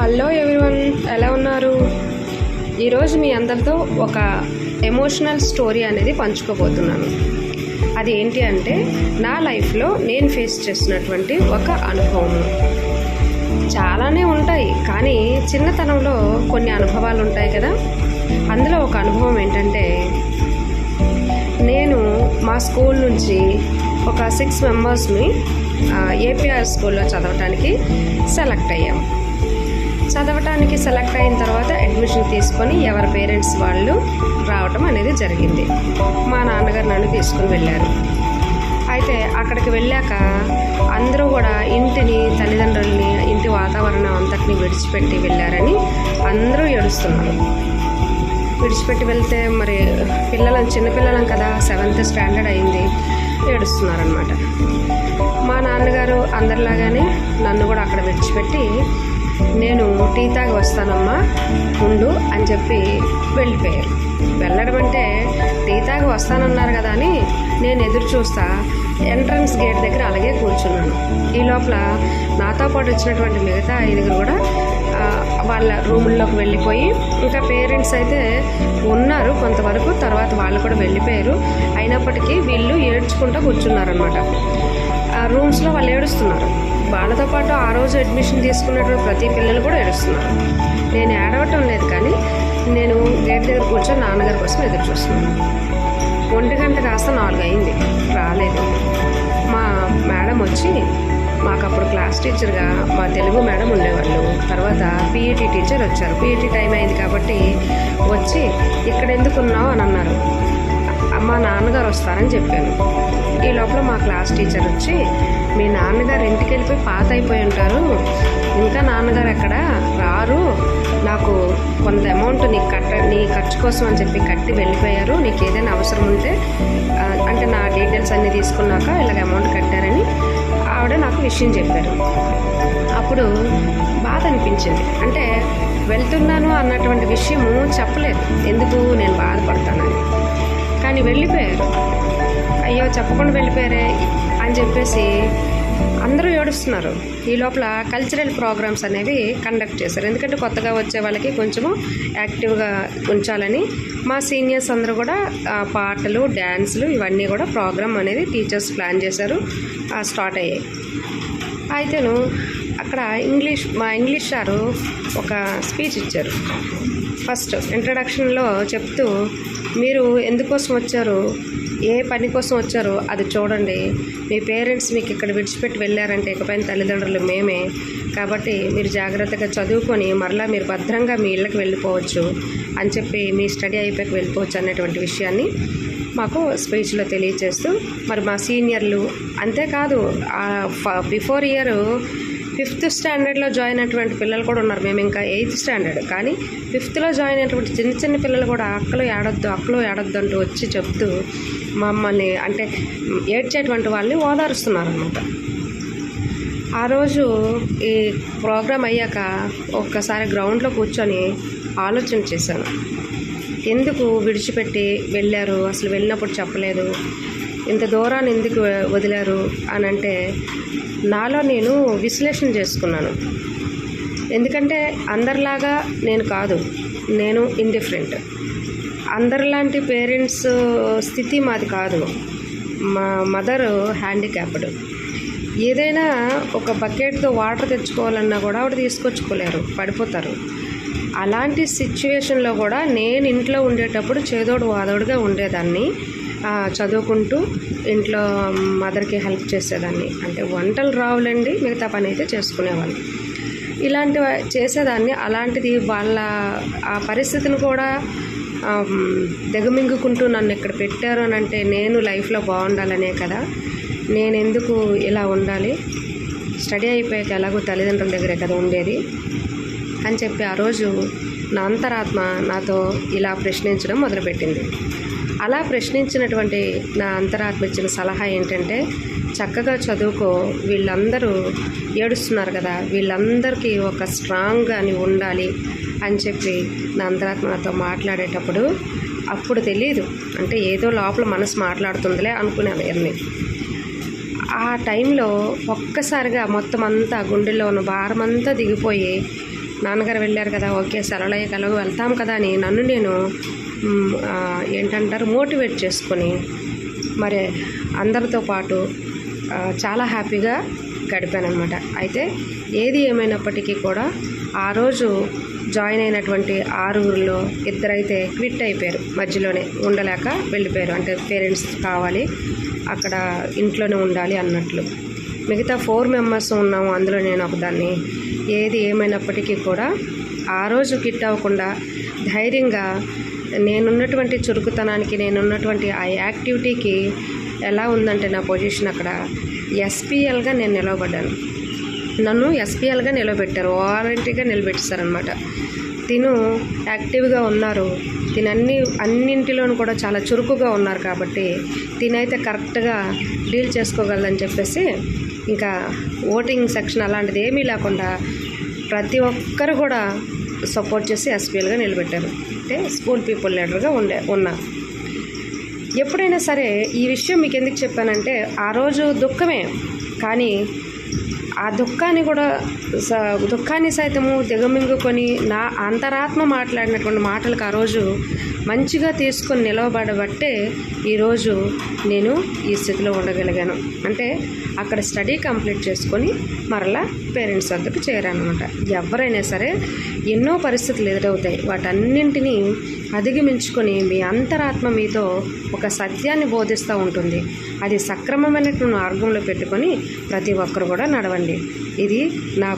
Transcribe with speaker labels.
Speaker 1: Hello everyone ఎలా ఉన్నారు? ఈరోజు మీ అందరితో ఒక ఎమోషనల్ స్టోరీ అనేది పంచుకోబోతున్నాను. అది ఏంటి అంటే నా లైఫ్లో నేను ఫేస్ చేసినటువంటి ఒక అనుభవం. చాలానే ఉంటాయి కానీ చిన్నతనంలో కొన్ని అనుభవాలు ఉంటాయి కదా? అందులో ఒక అనుభవం ఏంటంటే నేను మా స్కూల్ నుంచి ఒక సిక్స్ మెంబర్స్ని ఏపీఆర్ స్కూల్లో చదవటానికి సెలెక్ట్ అయ్యాము చదవటానికి సెలెక్ట్ అయిన తర్వాత అడ్మిషన్ తీసుకొని ఎవరి పేరెంట్స్ వాళ్ళు రావటం అనేది జరిగింది. మా నాన్నగారు నన్ను తీసుకుని వెళ్ళారు. అయితే అక్కడికి వెళ్ళాక అందరూ కూడా ఇంటిని తల్లిదండ్రుల్ని ఇంటి వాతావరణం అంతటిని విడిచిపెట్టి వెళ్ళారని అందరూ ఏడుస్తున్నారు. విడిచిపెట్టి వెళ్తే మరి పిల్లలం చిన్నపిల్లలం కదా సెవెంత్ స్టాండర్డ్ అయింది ఏడుస్తున్నారనమాట మా నాన్నగారు అందరిలాగానే నన్ను కూడా అక్కడ విడిచిపెట్టి నేను టీ తాగి వస్తానమ్మా ఉండు అని చెప్పి వెళ్ళిపోయారు. వెళ్ళడం అంటే టీ తాగి వస్తానన్నారు కదా అని నేను ఎదురు చూస్తా ఎంట్రన్స్ గేట్ దగ్గర అలాగే కూర్చున్నాను. ఈ లోపల నాతో పాటు వచ్చినటువంటి మిగతా ఐదుగురు కూడా వాళ్ళ రూముల్లోకి వెళ్ళిపోయి ఇంకా పేరెంట్స్ అయితే ఉన్నారు కొంతవరకు తర్వాత వాళ్ళు కూడా వెళ్ళిపోయారు. అయినప్పటికీ వీళ్ళు ఏడ్చుకుంటూ కూర్చున్నారనమాట రూమ్స్లో వాళ్ళు ఏడుస్తున్నారు. వాళ్ళతో పాటు ఆ రోజు అడ్మిషన్ తీసుకున్నటువంటి ప్రతి పిల్లలు కూడా ఏడుస్తున్నారు. నేను ఏడవటం లేదు కానీ నేను గేట్ దగ్గర కూర్చొని నాన్నగారి కోసం ఎదురు చూస్తున్నాను. ఒంటి గంట కాస్త నాలుగు అయింది. రాలేదు. మా మేడం వచ్చి మాకు అప్పుడు క్లాస్ టీచర్గా మా తెలుగు మేడం ఉండేవాళ్ళు. తర్వాత పీఈటీ టీచర్ వచ్చారు. పీఈటీ టైం అయింది కాబట్టి వచ్చి ఇక్కడ ఎందుకు ఉన్నావు అని అన్నారు. మా నాన్నగారు వస్తారని చెప్పాను. ఈ లోపల మా క్లాస్ టీచర్ వచ్చి మీ నాన్నగారు ఇంటికి వెళ్ళిపోయి పాత అయిపోయి ఉంటారు. ఇంకా నాన్నగారు ఎక్కడ? రారు. నాకు కొంత అమౌంట్ నీకు కట్ట నీ ఖర్చు కోసం అని చెప్పి కట్టి వెళ్ళిపోయారు. నీకు ఏదైనా అవసరం ఉంటే అంటే నా డీటెయిల్స్ అన్నీ తీసుకున్నాక ఇలాగ అమౌంట్ కట్టారని ఆవిడ నాకు విషయం చెప్పారు. అప్పుడు బాధ అనిపించింది. అంటే వెళ్తున్నాను అన్నటువంటి విషయము చెప్పలేదు. ఎందుకు? నేను బాధపడతానని. కానీ వెళ్ళిపోయారు. అయ్యో చెప్పకుండా వెళ్ళిపోయారే అని చెప్పేసి అందరూ ఏడుస్తున్నారు. ఈ లోపల కల్చరల్ ప్రోగ్రామ్స్ అనేవి కండక్ట్ చేశారు. ఎందుకంటే కొత్తగా వచ్చే వాళ్ళకి కొంచెము యాక్టివ్గా ఉంచాలని మా సీనియర్స్ అందరూ కూడా పాటలు డ్యాన్సులు ఇవన్నీ కూడా ప్రోగ్రామ్ అనేది టీచర్స్ ప్లాన్ చేశారు. స్టార్ట్ అయ్యాయి. అయితేను అక్కడ ఇంగ్లీష్ మా ఇంగ్లీష్ సారు ఒక స్పీచ్ ఇచ్చారు. ఫస్ట్ ఇంట్రడక్షన్లో చెప్తూ మీరు ఎందుకోసం వచ్చారు? ఏ పని కోసం వచ్చారో అది చూడండి. మీ పేరెంట్స్ మీకు ఇక్కడ విడిచిపెట్టి వెళ్ళారంటే ఇకపైన తల్లిదండ్రులు మేమే. కాబట్టి మీరు జాగ్రత్తగా చదువుకొని మరలా మీరు భద్రంగా మీ ఇళ్ళకి వెళ్ళిపోవచ్చు అని చెప్పి మీ స్టడీ అయిపోయాక వెళ్ళిపోవచ్చు అనేటువంటి విషయాన్ని మాకు స్పీచ్లో తెలియజేస్తూ మరి మా సీనియర్లు అంతేకాదు బిఫోర్ ఇయర్ ఫిఫ్త్ స్టాండర్డ్లో జాయిన్ అయినటువంటి పిల్లలు కూడా ఉన్నారు. మేము ఇంకా ఎయిత్ స్టాండర్డ్. కానీ ఫిఫ్త్లో జాయిన్ అయినటువంటి చిన్న చిన్న పిల్లలు కూడా అక్కలు ఏడొద్దు అక్కలు ఏడొద్దు అంటూ వచ్చి చెప్తూ మమ్మల్ని అంటే ఏడ్చేటువంటి వాళ్ళని ఓదారుస్తున్నారు అనమాట ఆ రోజు ఈ ప్రోగ్రాం అయ్యాక ఒక్కసారి గ్రౌండ్లో కూర్చొని ఆలోచన చేశాను. ఎందుకు విడిచిపెట్టి వెళ్ళారు? అసలు వెళ్ళినప్పుడు చెప్పలేదు. ఇంత దూరాన్ని ఎందుకు వదిలారు? అని అంటే నాలో నేను విశ్లేషణ చేసుకున్నాను. ఎందుకంటే అందరిలాగా నేను కాదు నేను ఇండిఫరెంట్ అందరిలాంటి పేరెంట్స్ స్థితి మాది కాదు. మా మదర్ హ్యాండిక్యాప్డ్. ఏదైనా ఒక బకెట్తో వాటర్ తెచ్చుకోవాలన్నా కూడా ఆవిడ తీసుకొచ్చుకోలేరు పడిపోతారు. అలాంటి సిచ్యువేషన్లో కూడా నేను ఇంట్లో ఉండేటప్పుడు చేదోడు వాదోడుగా ఉండేదాన్ని. చదువుకుంటూ ఇంట్లో మదర్కి హెల్ప్ చేసేదాన్ని. అంటే వంటలు రావులండి మిగతా పని అయితే చేసుకునేవాళ్ళు. ఇలాంటి చేసేదాన్ని. అలాంటిది వాళ్ళ ఆ పరిస్థితిని కూడా దిగమింగుకుంటూ నన్ను ఇక్కడ పెట్టారు అని అంటే నేను లైఫ్లో బాగుండాలనే కదా. నేను ఎందుకు ఇలా ఉండాలి? స్టడీ అయిపోయాక ఎలాగో తల్లిదండ్రుల దగ్గరే కదా ఉండేది. అని చెప్పి ఆ రోజు నా అంతరాత్మ నాతో ఇలా ప్రశ్నించడం మొదలుపెట్టింది. అలా ప్రశ్నించినటువంటి నా అంతరాత్మ ఇచ్చిన సలహా ఏంటంటే చక్కగా చదువుకో వీళ్ళందరూ ఏడుస్తున్నారు కదా వీళ్ళందరికీ ఒక స్ట్రాంగ్ అని ఉండాలి అని చెప్పి నా అంతరాత్మ నాతో మాట్లాడేటప్పుడు అప్పుడు తెలియదు అంటే ఏదో లోపల మనసు మాట్లాడుతుందిలే అనుకునేది అన్నీ ఆ టైంలో ఒక్కసారిగా మొత్తం అంతా గుండెలో ఉన్న భారం అంతా దిగిపోయి నాన్నగారు వెళ్ళారు కదా ఓకే సరళయ్య కలవు వెళ్తాం కదా అని నన్ను నేను ఏంటంటారు మోటివేట్ చేసుకొని మరి అందరితో పాటు చాలా హ్యాపీగా గడిపాను అనమాట అయితే ఏది ఏమైనప్పటికీ కూడా ఆ రోజు జాయిన్ అయినటువంటి ఆరుగురిలో ఇద్దరైతే క్విట్ అయిపోయారు. మధ్యలోనే ఉండలేక వెళ్ళిపోయారు. అంటే పేరెంట్స్ కావాలి అక్కడ ఇంట్లోనే ఉండాలి అన్నట్లు. మిగతా ఫోర్ మెంబర్స్ ఉన్నాము అందులో నేను ఒకదాన్ని. ఏది ఏమైనప్పటికీ కూడా ఆ రోజు కిట్ అవ్వకుండా ధైర్యంగా నేనున్నటువంటి చురుకుతనానికి నేనున్నటువంటి ఆ యాక్టివిటీకి ఎలా ఉందంటే నా పొజిషన్ అక్కడ ఎస్పీఎల్గా నేను నిలవబడ్డాను. నన్ను ఎస్పీఎల్గా నిలబెట్టారు వారంటీగా నిలబెట్టారనమాట తిను యాక్టివ్గా ఉన్నారు తిను అన్ని అన్నింటిలోనూ కూడా చాలా చురుకుగా ఉన్నారు కాబట్టి తినైతే కరెక్ట్గా డీల్ చేసుకోగలదని చెప్పేసి ఇంకా ఓటింగ్ సెక్షన్ అలాంటిది ఏమీ లేకుండా ప్రతి ఒక్కరు కూడా సపోర్ట్ చేసి ఎస్పీఎల్గా నిలబెట్టారు. అంటే స్కూల్ పీపుల్ లీడర్గా ఉండే ఉన్నారు ఎప్పుడైనా సరే ఈ విషయం మీకు ఎందుకు చెప్పానంటే ఆ రోజు దుఃఖమే. కానీ ఆ దుఃఖాన్ని కూడా స- దుఃఖాన్ని సైతము దిగమింగుకొని నా అంతరాత్మ మాట్లాడినటువంటి మాటలకు ఆ రోజు మంచిగా తీసుకొని నిలవబడబట్టే ఈరోజు నేను ఈ స్థితిలో ఉండగలిగాను. అంటే అక్కడ స్టడీ కంప్లీట్ చేసుకొని మరలా పేరెంట్స్ వద్దకు చేరానమాట ఎవరైనా సరే ఎన్నో పరిస్థితులు ఎదురవుతాయి. వాటన్నింటినీ అధిగమించుకొని మీ అంతరాత్మ మీతో ఒక సత్యాన్ని బోధిస్తూ ఉంటుంది. అది సక్రమమైనటువంటి మార్గంలో పెట్టుకొని ప్రతి ఒక్కరు కూడా నడవండి. ఇది నా